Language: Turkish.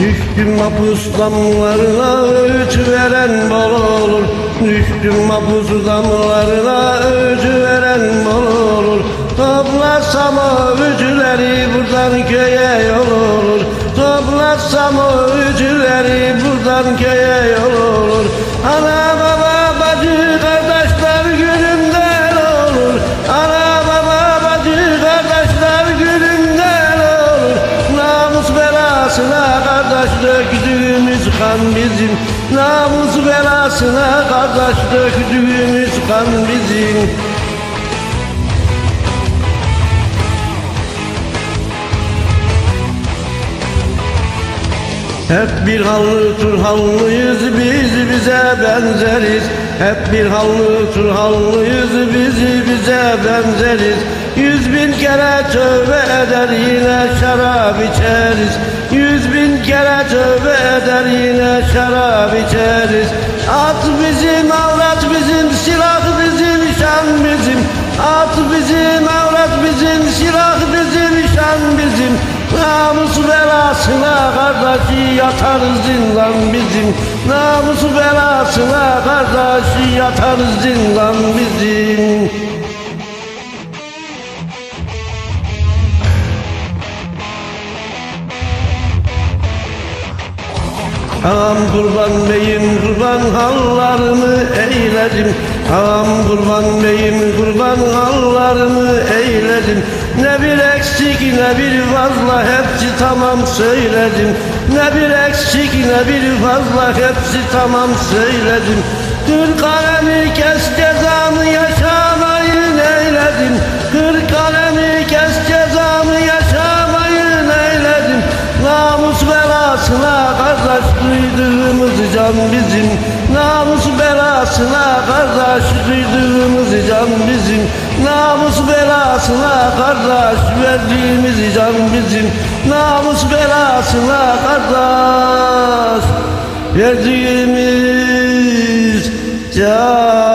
Düştüm mahpus damlarına öğüt veren bol olur. Düştüm mahpus damlarına öğüt veren bol olur. Toplasam o öğütleri buradan köye yol olur. Toplasam o öğütleri buradan köye yol olur. Ana baba bacı kardeş döktüğümüz kan bizim. Namus belasına kardeş döktüğümüz kan bizim. Hep bir hallı turhallıyız biz bize benzeriz. Hep bir hallı turhallıyız biz bize benzeriz. Yüz bin kere tövbe eder yine şarap içeriz kere tövbe eder yine şarap içeriz. At bizim avrat bizim silah bizim şan bizim. At bizim avrat bizim silah bizim şan bizim. Namus belasına kardeşi yatar zindan bizim. Namus belasına kardeşi yatar zindan bizim Ağam kurban beyim kurban hallarımı eyledim Ağam kurban beyim kurban hallarımı eyledim Ne bir eksik ne bir fazla hepsi tamam söyledim. Ne bir eksik ne bir fazla hepsi tamam söyledim. Kır kalemi kes cezamı yaşamayı duyduğumuz can bizim Namus belasına kardeş duyduğumuz can bizim. Namus belasına kardeş verdiğimiz can bizim. Namus belasına kardeş verdiğimiz can